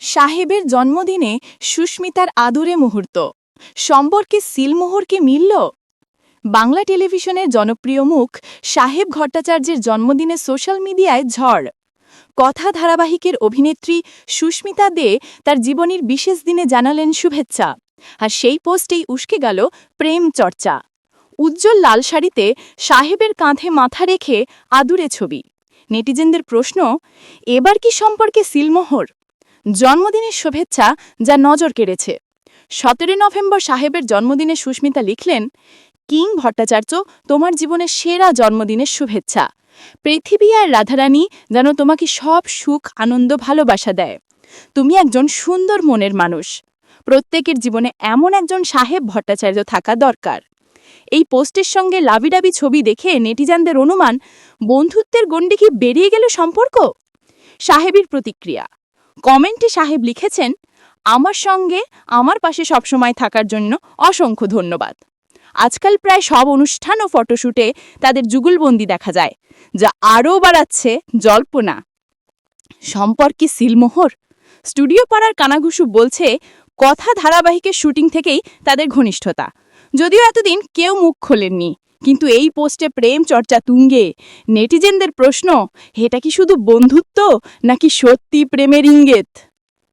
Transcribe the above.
সাহেবের জন্মদিনে সুস্মিতার আদুরে মুহূর্ত। সম্পর্কে সিলমোহর কি মিলল? বাংলা টেলিভিশনের জনপ্রিয় মুখ সাহেব ভট্টাচার্যের জন্মদিনে সোশ্যাল মিডিয়ায় ঝড়। কথা ধারাবাহিকের অভিনেত্রী সুস্মিতা দে তার জীবনের বিশেষ দিনে জানালেন শুভেচ্ছা। আর সেই পোস্টেই উস্কে গেল প্রেম চর্চা। উজ্জ্বল লাল শাড়িতে সাহেবের কাঁধে মাথা রেখে আদুরে ছবি। নেটিজেনদের প্রশ্ন, এবার কি সম্পর্কে সিলমোহর জন্মদিনের শুভেচ্ছা যা নজর কেড়েছে। সতেরো নভেম্বর সাহেবের জন্মদিনে সুস্মিতা লিখলেন, কিং ভট্টাচার্য, তোমার জীবনের সেরা জন্মদিনের শুভেচ্ছা। পৃথিবী আর রাধারানী যেন তোমাকে সব সুখ, আনন্দ, ভালোবাসা দেয়। তুমি একজন সুন্দর মনের মানুষ। প্রত্যেকের জীবনে এমন একজন সাহেব ভট্টাচার্য থাকা দরকার। এই পোস্টের সঙ্গে লাবিডাবি ছবি দেখে নেটিজানদের অনুমান, বন্ধুত্বের গণ্ডি কি বেরিয়ে গেল সম্পর্ক? সাহেবের প্রতিক্রিয়া কমেন্টে সাহেব লিখেছেন, আমার সঙ্গে আমার পাশে সবসময় থাকার জন্য অসংখ্য ধন্যবাদ। আজকাল প্রায় সব অনুষ্ঠান ও ফটোশ্যুটে তাদের যুগলবন্দি দেখা যায়, যা আরও বাড়াচ্ছে জল্পনা। সম্পর্কে সিলমোহর, স্টুডিও পাড়ার কানাঘুষু বলছে, কথা ধারাবাহিকের শুটিং থেকেই তাদের ঘনিষ্ঠতা। যদিও এতদিন কেউ মুখ খোলেননি কিন্তু এই পোস্টে প্রেম চর্চা তুঙ্গে। নেটিজেনদের প্রশ্ন, এটা কি শুধু বন্ধুত্ব নাকি সত্যি প্রেমের ইঙ্গিত?